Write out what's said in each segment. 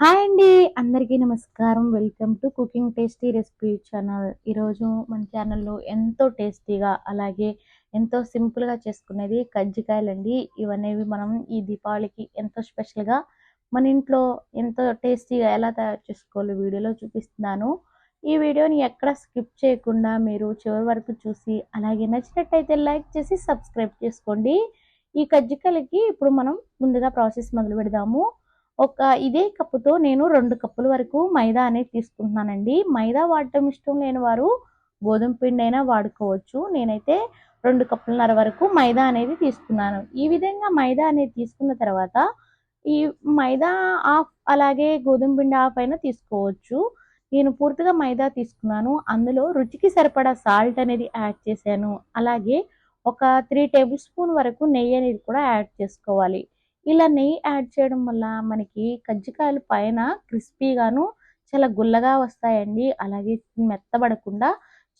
Hi అండి అందరికీ నమస్కారం. Welcome to cooking tasty recipe channel. ఈరోజు మన ఛానల్లో ఎంతో టేస్టీగా అలాగే ఎంతో సింపుల్గా చేసుకునేది కజ్జికాయలండి. ఇవనేవి మనం ఈ దీపావళికి ఎంతో స్పెషల్గా మన ఇంట్లో ఎంతో టేస్టీగా ఎలా తయారు చేసుకోవాలి వీడియోలో చూపిస్తున్నాను. ఈ వీడియోని ఎక్కడ స్కిప్ చేయకుండా మీరు చివరి వరకు చూసి అలాగే నచ్చినట్టయితే లైక్ చేసి సబ్స్క్రైబ్ చేసుకోండి. ఈ కజ్జికాయలకి ఇప్పుడు మనం ముందుగా ప్రాసెస్ మొదలు పెడదాము. ఒక ఇదే కప్పుతో నేను రెండు కప్పుల వరకు మైదా అనేది తీసుకుంటున్నానండి. మైదా వాడటం ఇష్టం లేని వారు గోధుమ పిండి అయినా వాడుకోవచ్చు. నేనైతే రెండు కప్పులన్నర వరకు మైదా అనేది తీసుకున్నాను. ఈ విధంగా మైదా అనేది తీసుకున్న తర్వాత ఈ మైదా ఆఫ్ అలాగే గోధుమ పిండి ఆఫ్ అయినా తీసుకోవచ్చు. నేను పూర్తిగా మైదా తీసుకున్నాను. అందులో రుచికి సరిపడా సాల్ట్ అనేది యాడ్ చేశాను. అలాగే ఒక త్రీ టేబుల్ స్పూన్ వరకు నెయ్యి అనేది కూడా యాడ్ చేసుకోవాలి. ఇలా నెయ్యి యాడ్ చేయడం వల్ల మనకి కజ్జికాయలు పైన క్రిస్పీగాను చాలా గుల్లగా వస్తాయండి. అలాగే మెత్తబడకుండా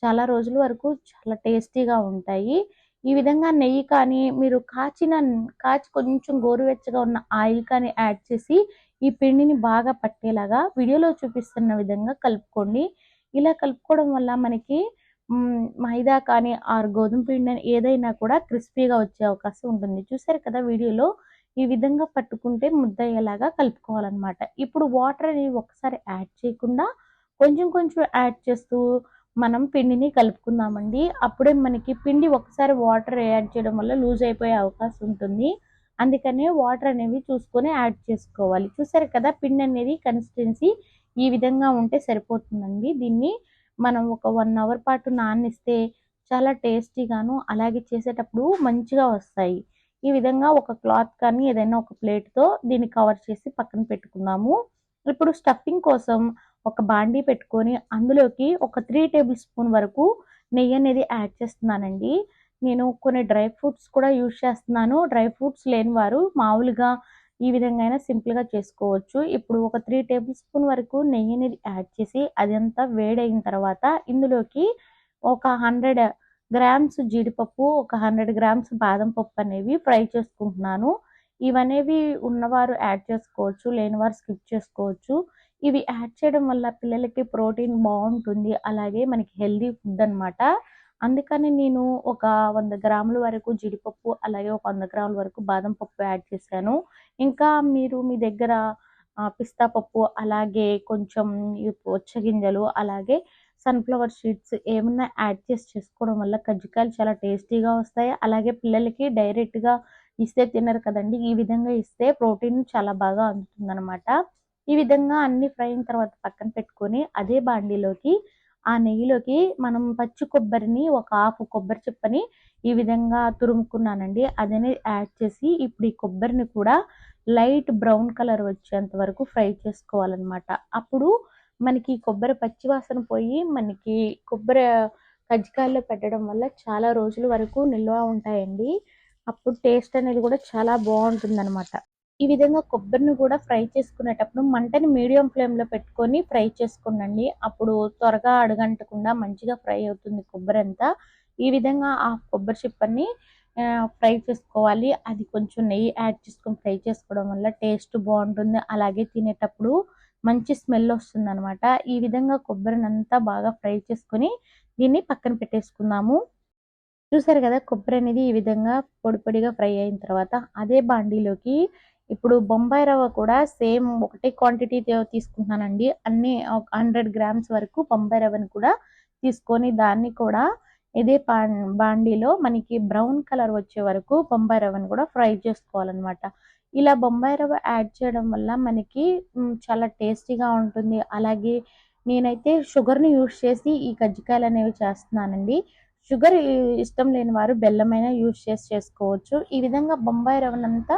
చాలా రోజుల వరకు చాలా టేస్టీగా ఉంటాయి. ఈ విధంగా నెయ్యి కానీ మీరు కాచిన కాచి కొంచెం గోరువెచ్చగా ఉన్న ఆయిల్ కానీ యాడ్ చేసి ఈ పిండిని బాగా పట్టేలాగా వీడియోలో చూపిస్తున్న విధంగా కలుపుకోండి. ఇలా కలుపుకోవడం వల్ల మనకి మైదా కానీ ఆర్ గోధుమ పిండి ఏదైనా కూడా క్రిస్పీగా వచ్చే అవకాశం ఉంటుంది. చూసారు కదా వీడియోలో? ఈ విధంగా పట్టుకుంటే ముద్ద అయ్యేలాగా కలుపుకోవాలన్నమాట. ఇప్పుడు వాటర్ అనేవి ఒకసారి యాడ్ చేయకుండా కొంచెం కొంచెం యాడ్ చేస్తూ మనం పిండిని కలుపుకుందామండి. అప్పుడే మనకి పిండి ఒకసారి వాటర్ యాడ్ చేయడం వల్ల లూజ్ అయిపోయే అవకాశం ఉంటుంది. అందుకనే వాటర్ అనేవి చూసుకొని యాడ్ చేసుకోవాలి. చూసారు కదా పిండి అనేది కన్సిస్టెన్సీ ఈ విధంగా ఉంటే సరిపోతుందండి. దీన్ని మనం ఒక వన్ అవర్ పాటు నానిస్తే చాలా టేస్టీగాను అలాగే చేసేటప్పుడు మంచిగా వస్తాయి. ఈ విధంగా ఒక క్లాత్ కానీ ఏదైనా ఒక ప్లేట్తో దీన్ని కవర్ చేసి పక్కన పెట్టుకున్నాము. ఇప్పుడు స్టఫింగ్ కోసం ఒక బాండీ పెట్టుకొని అందులోకి ఒక త్రీ టేబుల్ స్పూన్ వరకు నెయ్యి అనేది యాడ్ చేస్తున్నానండి. నేను కొన్ని డ్రై ఫ్రూట్స్ కూడా యూజ్ చేస్తున్నాను. డ్రై ఫ్రూట్స్ లేని వారు మామూలుగా ఈ విధంగా అయినా సింపుల్గా చేసుకోవచ్చు. ఇప్పుడు ఒక త్రీ టేబుల్ స్పూన్ వరకు నెయ్యి అనేది యాడ్ చేసి అదంతా వేడైన తర్వాత ఇందులోకి ఒక హండ్రెడ్ గ్రామ్స్ జీడిపప్పు ఒక హండ్రెడ్ గ్రామ్స్ బాదం పప్పు అనేవి ఫ్రై చేసుకుంటున్నాను. ఇవనేవి ఉన్నవారు యాడ్ చేసుకోవచ్చు లేనివారు స్కిప్ చేసుకోవచ్చు. ఇవి యాడ్ చేయడం వల్ల పిల్లలకి ప్రోటీన్ బాగుంటుంది అలాగే మనకి హెల్దీ ఫుడ్ అనమాట అందుకని నేను ఒక వంద గ్రాముల వరకు జీడిపప్పు అలాగే ఒక వంద గ్రాముల వరకు బాదం పప్పు యాడ్ చేశాను. ఇంకా మీరు మీ దగ్గర పిస్తా పప్పు అలాగే కొంచెం గింజలు అలాగే సన్ఫ్లవర్ సీడ్స్ ఏమన్నా యాడ్ చేసి చేసుకోవడం వల్ల కజ్జికాయలు చాలా టేస్టీగా వస్తాయి. అలాగే పిల్లలకి డైరెక్ట్గా ఇస్తే తినరు కదండి. ఈ విధంగా ఇస్తే ప్రోటీన్ చాలా బాగా అందుతుందనమాట ఈ విధంగా అన్ని ఫ్రై అయిన తర్వాత పక్కన పెట్టుకొని అదే బాండీలోకి ఆ నెయ్యిలోకి మనం పచ్చి కొబ్బరిని ఒక హాఫ్ కొబ్బరి చిప్పని ఈ విధంగా తురుముకున్నానండి. అదనే యాడ్ చేసి ఇప్పుడు ఈ కొబ్బరిని కూడా లైట్ బ్రౌన్ కలర్ వచ్చేంత వరకు ఫ్రై చేసుకోవాలన్నమాట. అప్పుడు మనకి కొబ్బరి పచ్చివాసన పోయి మనకి కొబ్బరి కజ్జికాయల్లో పెట్టడం వల్ల చాలా రోజుల వరకు నిల్వ ఉంటాయండి. అప్పుడు టేస్ట్ అనేది కూడా చాలా బాగుంటుంది అనమాట ఈ విధంగా కొబ్బరిని కూడా ఫ్రై చేసుకునేటప్పుడు మంటని మీడియం ఫ్లేమ్లో పెట్టుకొని ఫ్రై చేసుకోండి అప్పుడు త్వరగా అడగంటకుండా మంచిగా ఫ్రై అవుతుంది కొబ్బరి అంతా ఈ విధంగా ఆ కొబ్బరి చిప్పని ఫ్రై చేసుకోవాలి. అది కొంచెం నెయ్యి యాడ్ చేసుకొని ఫ్రై చేసుకోవడం వల్ల టేస్ట్ బాగుంటుంది. అలాగే తినేటప్పుడు మంచి స్మెల్ వస్తుంది అనమాట ఈ విధంగా కొబ్బరిని అంతా బాగా ఫ్రై చేసుకొని దీన్ని పక్కన పెట్టేసుకుందాము. చూసారు కదా కొబ్బరి అనేది ఈ విధంగా పొడి పొడిగా ఫ్రై అయిన తర్వాత అదే బాండీలోకి ఇప్పుడు బొంబాయి రవ్వ కూడా సేమ్ ఒకటే క్వాంటిటీ తీసుకుంటున్నానండి. అన్ని హండ్రెడ్ గ్రామ్స్ వరకు బొంబాయి రవ్వని కూడా తీసుకొని దాన్ని కూడా ఇదే బాండీలో మనకి బ్రౌన్ కలర్ వచ్చే వరకు బొంబాయి రవ్వని కూడా ఫ్రై చేసుకోవాలన్నమాట. ఇలా బొంబాయి రవ్వ యాడ్ చేయడం వల్ల మనకి చాలా టేస్టీగా ఉంటుంది. అలాగే నేనైతే షుగర్ని యూస్ చేసి ఈ కజ్జికాయలు అనేవి చేస్తున్నానండి. షుగర్ ఇష్టం లేని వారు బెల్లమైనా యూస్ చేసి చేసుకోవచ్చు. ఈ విధంగా బొంబాయి రవ్వనంతా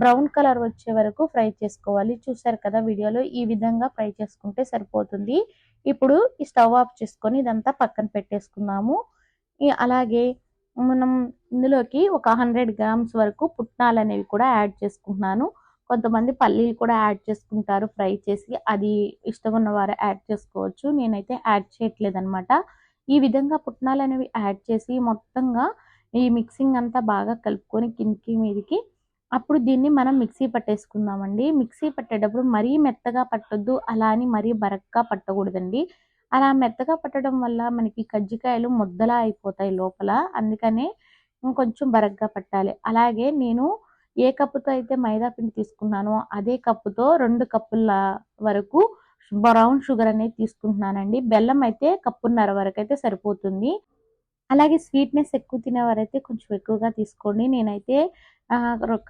బ్రౌన్ కలర్ వచ్చే వరకు ఫ్రై చేసుకోవాలి. చూసారు కదా వీడియోలో ఈ విధంగా ఫ్రై చేసుకుంటే సరిపోతుంది. ఇప్పుడు ఈ స్టవ్ ఆఫ్ చేసుకొని ఇదంతా పక్కన పెట్టేసుకున్నాము అలాగే మనం ఇందులోకి ఒక హండ్రెడ్ గ్రామ్స్ వరకు పుట్నాలు అనేవి కూడా యాడ్ చేసుకుంటున్నాను. కొంతమంది పల్లీలు కూడా యాడ్ చేసుకుంటారు ఫ్రై చేసి అది ఇష్టం ఉన్న వారు యాడ్ చేసుకోవచ్చు. నేనైతే యాడ్ చేయట్లేదనమాట ఈ విధంగా పుట్నాలు అనేవి యాడ్ చేసి మొత్తంగా ఈ మిక్సింగ్ అంతా బాగా కలుపుకొని కిందికి మీదికి అప్పుడు దీన్ని మనం మిక్సీ పట్టేసుకుందామండి. మిక్సీ పట్టేటప్పుడు మరీ మెత్తగా పట్టొద్దు అలా అని మరీ బరక్గా పట్టకూడదండి. అలా మెత్తగా పట్టడం వల్ల మనకి కజ్జికాయలు ముద్దలా అయిపోతాయి లోపల. అందుకనే ఇంకొంచెం బరగ్గా పట్టాలి. అలాగే నేను ఏ కప్పుతో అయితే మైదా పిండి తీసుకున్నానో అదే కప్పుతో రెండు కప్పుల వరకు బ్రౌన్ షుగర్ అనేది తీసుకుంటున్నానండి. బెల్లం అయితే కప్పున్నర వరకు అయితే సరిపోతుంది. అలాగే స్వీట్నెస్ ఎక్కువ తినేవారైతే కొంచెం ఎక్కువగా తీసుకోండి. నేనైతే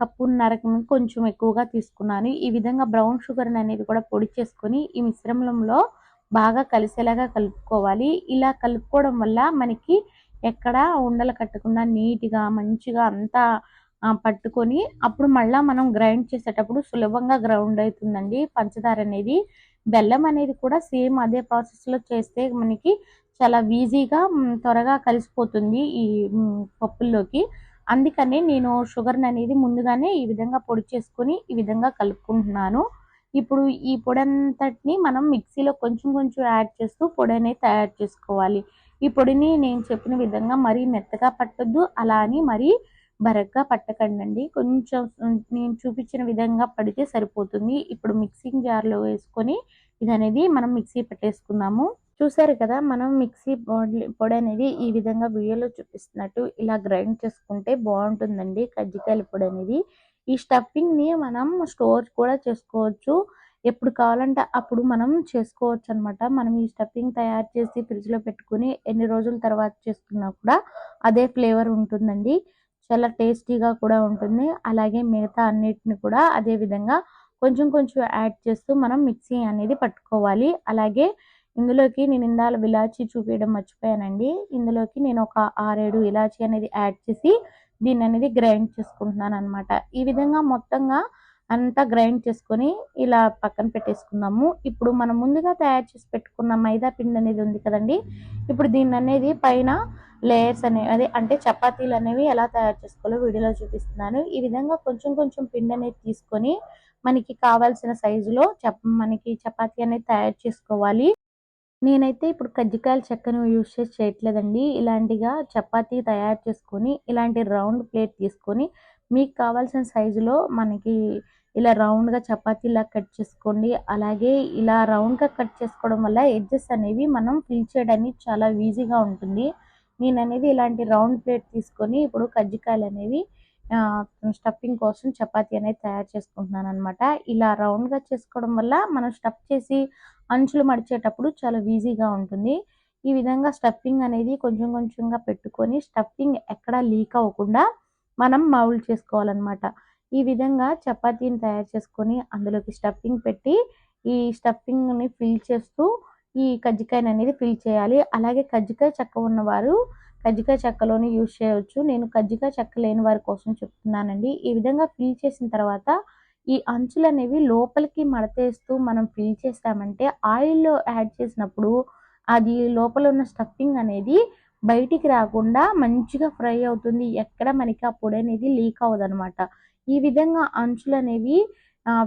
కప్పున్నర కొంచెం ఎక్కువగా తీసుకున్నాను. ఈ విధంగా బ్రౌన్ షుగర్ అనేది కూడా పొడి చేసుకొని ఈ మిశ్రమంలో బాగా కలిసేలాగా కలుపుకోవాలి. ఇలా కలుపుకోవడం వల్ల మనకి ఎక్కడ ఉండలు కట్టకుండా నీట్గా మంచిగా అంతా పట్టుకొని అప్పుడు మళ్ళీ మనం గ్రైండ్ చేసేటప్పుడు సులభంగా గ్రౌండ్ అవుతుందండి పంచదార అనేది. బెల్లం అనేది కూడా సేమ్ అదే ప్రాసెస్లో చేస్తే మనకి చాలా ఈజీగా త్వరగా కలిసిపోతుంది ఈ పప్పుల్లోకి. అందుకని నేను షుగర్ని అనేది ముందుగానే ఈ విధంగా పొడి చేసుకొని ఈ విధంగా కలుపుకుంటున్నాను. ఇప్పుడు ఈ పొడి అంతటిని మనం మిక్సీలో కొంచెం కొంచెం యాడ్ చేస్తూ పొడి అనేది తయారు చేసుకోవాలి. ఈ పొడిని నేను చెప్పిన విధంగా మరీ మెత్తగా పట్టద్దు అలా అని మరీ బరగ్గా పట్టకండి కొంచెం నేను చూపించిన విధంగా పడితే సరిపోతుంది. ఇప్పుడు మిక్సింగ్ జార్లో వేసుకొని ఇది అనేది మనం మిక్సీ పెట్టేసుకుందాము. చూసారు కదా మనం మిక్సీ పొడి అనేది ఈ విధంగా వీడియోలో చూపిస్తున్నట్టు ఇలా గ్రైండ్ చేసుకుంటే బాగుంటుందండి. కజ్జికాయల పొడి అనేది ఈ స్టఫింగ్ని మనం స్టోర్ కూడా చేసుకోవచ్చు. ఎప్పుడు కావాలంటే అప్పుడు మనం చేసుకోవచ్చు అనమాట మనం ఈ స్టఫింగ్ తయారు చేసి ఫ్రిడ్జ్లో పెట్టుకుని ఎన్ని రోజుల తర్వాత చేసుకున్నా కూడా అదే ఫ్లేవర్ ఉంటుందండి. చాలా టేస్టీగా కూడా ఉంటుంది. అలాగే మిగతా అన్నిటిని కూడా అదే విధంగా కొంచెం కొంచెం యాడ్ చేస్తూ మనం మిక్సీ అనేది పట్టుకోవాలి. అలాగే ఇందులోకి నేను ఇందాల ఇలాచీ చూపించడం మర్చిపోయానండి. ఇందులోకి నేను ఒక ఆరేడు ఇలాచీ అనేది యాడ్ చేసి దీన్ని అనేది గ్రైండ్ చేసుకుంటున్నాను అనమాట ఈ విధంగా మొత్తంగా అంతా గ్రైండ్ చేసుకొని ఇలా పక్కన పెట్టేసుకుందాము. ఇప్పుడు మనం ముందుగా తయారు చేసి పెట్టుకున్న మైదా పిండి అనేది ఉంది కదండి. ఇప్పుడు దీన్ని అనేది పైన లేయర్స్ అనేవి అదే అంటే చపాతీలు అనేవి ఎలా తయారు చేసుకోవాలో వీడియోలో చూపిస్తున్నాను. ఈ విధంగా కొంచెం కొంచెం పిండి అనేది తీసుకొని మనకి కావాల్సిన సైజులో చప మనకి చపాతీ అనేది తయారు చేసుకోవాలి. నేనైతే ఇప్పుడు కజ్జికాయల చెక్కను యూజ్ చేసి చేయట్లేదండి. ఇలాంటిగా చపాతీ తయారు చేసుకొని ఇలాంటి రౌండ్ ప్లేట్ తీసుకొని మీకు కావాల్సిన సైజులో మనకి ఇలా రౌండ్గా చపాతీలా కట్ చేసుకోండి. అలాగే ఇలా రౌండ్గా కట్ చేసుకోవడం వల్ల ఎడ్జెస్ అనేవి మనం ఫిల్ చేయడానికి చాలా ఈజీగా ఉంటుంది. నేను అనేది ఇలాంటి రౌండ్ ప్లేట్ తీసుకొని ఇప్పుడు కజ్జికాయలు అనేవి స్టఫింగ్ కోసం చపాతీ అనేది తయారు చేసుకుంటున్నాను అనమాట ఇలా రౌండ్గా చేసుకోవడం వల్ల మనం స్టఫ్ చేసి అంచులు మడిచేటప్పుడు చాలా ఈజీగా ఉంటుంది. ఈ విధంగా స్టఫింగ్ అనేది కొంచెం కొంచెంగా పెట్టుకొని స్టఫింగ్ ఎక్కడా లీక్ అవ్వకుండా మనం మౌల్ చేసుకోవాలన్నమాట. ఈ విధంగా చపాతీని తయారు చేసుకొని అందులోకి స్టఫింగ్ పెట్టి ఈ స్టఫింగ్ని ఫిల్ చేస్తూ ఈ కజ్జికాయని అనేది ఫిల్ చేయాలి. అలాగే కజ్జికాయ చెక్క ఉన్నవారు కజ్జికాయ చెక్కలోని యూజ్ చేయవచ్చు నేను కజ్జికాయ చెక్క లేని వారి కోసం చెప్తున్నానండి. ఈ విధంగా ఫిల్ చేసిన తర్వాత ఈ అంచులు అనేవి లోపలికి మడతేస్తూ మనం ఫిల్ చేస్తామంటే ఆయిల్లో యాడ్ చేసినప్పుడు అది లోపల ఉన్న స్టఫింగ్ అనేది బయటికి రాకుండా మంచిగా ఫ్రై అవుతుంది. ఎక్కడ మనకి ఆ పొడి అనేది లీక్ అవ్వదనమాట ఈ విధంగా అంచులు అనేవి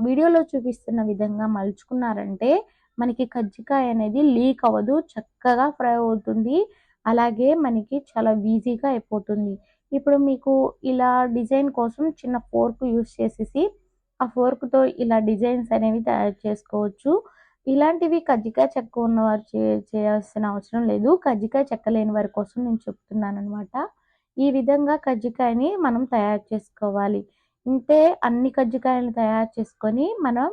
వీడియోలో చూపిస్తున్న విధంగా మలుచుకున్నారంటే మనకి కజ్జికాయ అనేది లీక్ అవ్వదు చక్కగా ఫ్రై అవుతుంది. అలాగే మనకి చాలా ఈజీగా అయిపోతుంది. ఇప్పుడు మీకు ఇలా డిజైన్ కోసం చిన్న ఫోర్క్ యూస్ చేసేసి ఆ ఫోర్క్తో ఇలా డిజైన్స్ అనేవి తయారు చేసుకోవచ్చు. ఇలాంటివి కజ్జికాయ చెక్క ఉన్నవారు చే చేయాల్సిన అవసరం లేదు. కజ్జికాయ చెక్క లేని వారి కోసం నేను చెప్తున్నాను అనమాట ఈ విధంగా కజ్జికాయని మనం తయారు చేసుకోవాలి. ఇంతే అన్ని కజ్జికాయలు తయారు చేసుకొని మనం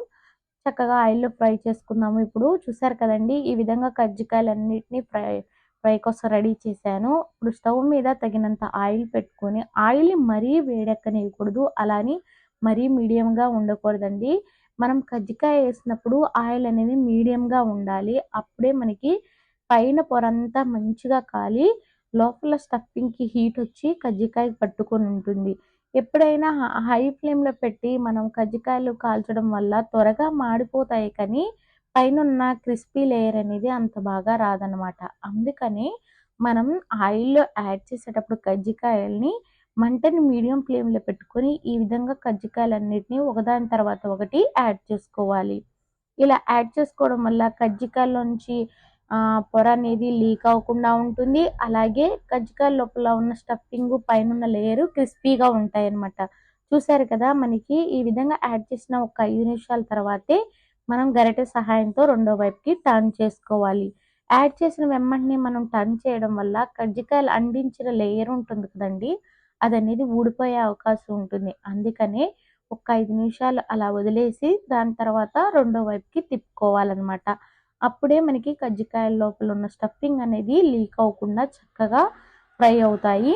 చక్కగా ఆయిల్లో ఫ్రై చేసుకుందాము. ఇప్పుడు చూసారు కదండి ఈ విధంగా కజ్జికాయలన్నిటినీ ఫ్రై ఫ్రై కోసం రెడీ చేశాను. ఇప్పుడు స్టవ్ మీద తగినంత ఆయిల్ పెట్టుకొని ఆయిల్ మరీ వేడెక్కనివ్వకూడదు. అలానే మరీ మీడియంగా ఉండకూడదండి. మనం కజ్జికాయ వేసినప్పుడు ఆయిల్ అనేది మీడియంగా ఉండాలి. అప్పుడే మనకి పైన పొరంతా మంచిగా కాలి. లోపల స్టఫింగ్కి హీట్ వచ్చి కజ్జికాయ పట్టుకొని ఉంటుంది. ఎప్పుడైనా హై ఫ్లేమ్లో పెట్టి మనం కజ్జికాయలు కాల్చడం వల్ల త్వరగా మాడిపోతాయి కానీ పైన ఉన్న క్రిస్పీ లేయర్ అనేది అంత బాగా రాదనమాట అందుకని మనం ఆయిల్లో యాడ్ చేసేటప్పుడు కజ్జికాయల్ని మంటని మీడియం ఫ్లేమ్లో పెట్టుకొని ఈ విధంగా కజ్జికాయలన్నిటినీ ఒకదాని తర్వాత ఒకటి యాడ్ చేసుకోవాలి. ఇలా యాడ్ చేసుకోవడం వల్ల కజ్జికాయలోంచి పొర అనేది లీక్ అవ్వకుండా ఉంటుంది. అలాగే కజ్జికాయ లోపల ఉన్న స్టఫింగ్ పైన ఉన్న లేయర్ క్రిస్పీగా ఉంటాయి అన్నమాట చూసారు కదా మనకి ఈ విధంగా యాడ్ చేసిన ఒక ఐదు నిమిషాల తర్వాతే మనం గరిటె సహాయంతో రెండో వైపుకి టర్న్ చేసుకోవాలి. యాడ్ చేసిన వెంబడిని మనం టర్న్ చేయడం వల్ల కజ్జికాయలు అందించిన లేయర్ ఉంటుంది కదండి అది అనేది ఊడిపోయే అవకాశం ఉంటుంది. అందుకనే ఒక ఐదు నిమిషాలు అలా వదిలేసి దాని తర్వాత రెండో వైపుకి తిప్పుకోవాలన్నమాట. అప్పుడే మనకి కజ్జికాయల లోపల ఉన్న స్టఫింగ్ అనేది లీక్ అవ్వకుండా చక్కగా ఫ్రై అవుతాయి.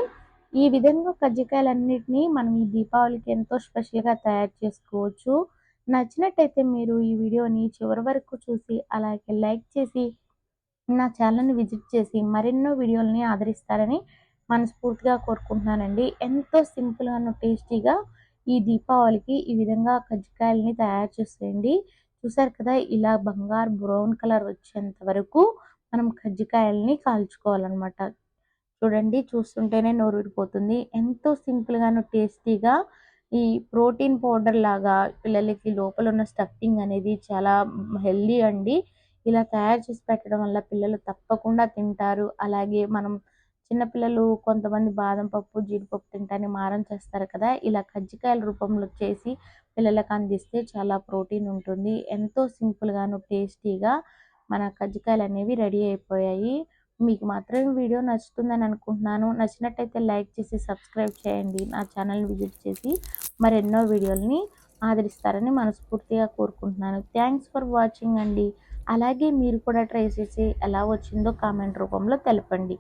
ఈ విధంగా కజ్జికాయలన్నిటినీ మనం ఈ దీపావళికి ఎంతో స్పెషల్గా తయారు చేసుకోవచ్చు. నచ్చినట్టయితే మీరు ఈ వీడియోని చివరి వరకు చూసి అలాగే లైక్ చేసి నా ఛానల్ని విజిట్ చేసి మరెన్నో వీడియోలని ఆదరిస్తారని మనస్ఫూర్తిగా కోరుకుంటున్నానండి. ఎంతో సింపుల్గాను టేస్టీగా ఈ దీపావళికి ఈ విధంగా కజ్జికాయలని తయారు చేసేయండి. చూసారు కదా ఇలా బంగారు బ్రౌన్ కలర్ వచ్చేంత వరకు మనం కజ్జికాయలని కాల్చుకోవాలన్నమాట. చూడండి చూస్తుంటేనే నోరు విడిపోతుంది ఎంతో సింపుల్గాను టేస్టీగా ఈ ప్రోటీన్ పౌడర్ లాగా పిల్లలకి లోపల ఉన్న స్టఫింగ్ అనేది చాలా హెల్దీ అండి. ఇలా తయారు చేసి పెట్టడం వల్ల పిల్లలు తప్పకుండా తింటారు. అలాగే మనం చిన్నపిల్లలు కొంతమంది బాదం పప్పు జీడిపప్పు తింటానే మారం చేస్తారు కదా. ఇలా కజ్జికాయల రూపంలో చేసి పిల్లలకు అందిస్తే చాలా ప్రోటీన్ ఉంటుంది. ఎంతో సింపుల్గాను టేస్టీగా మన కజ్జికాయలు అనేవి రెడీ అయిపోయాయి. మీకు మాత్రం వీడియో నచ్చుతుందని అనుకుంటున్నాను. నచ్చినట్టయితే లైక్ చేసి సబ్స్క్రైబ్ చేయండి. నా ఛానల్ని విజిట్ చేసి మరెన్నో వీడియోలని ఆదరిస్తారని మనస్ఫూర్తిగా కోరుకుంటున్నాను. థ్యాంక్స్ ఫర్ వాచింగ్ అండి. అలాగే మీరు కూడా ట్రై చేసి ఎలా వచ్చిందో కామెంట్ రూపంలో తెలపండి.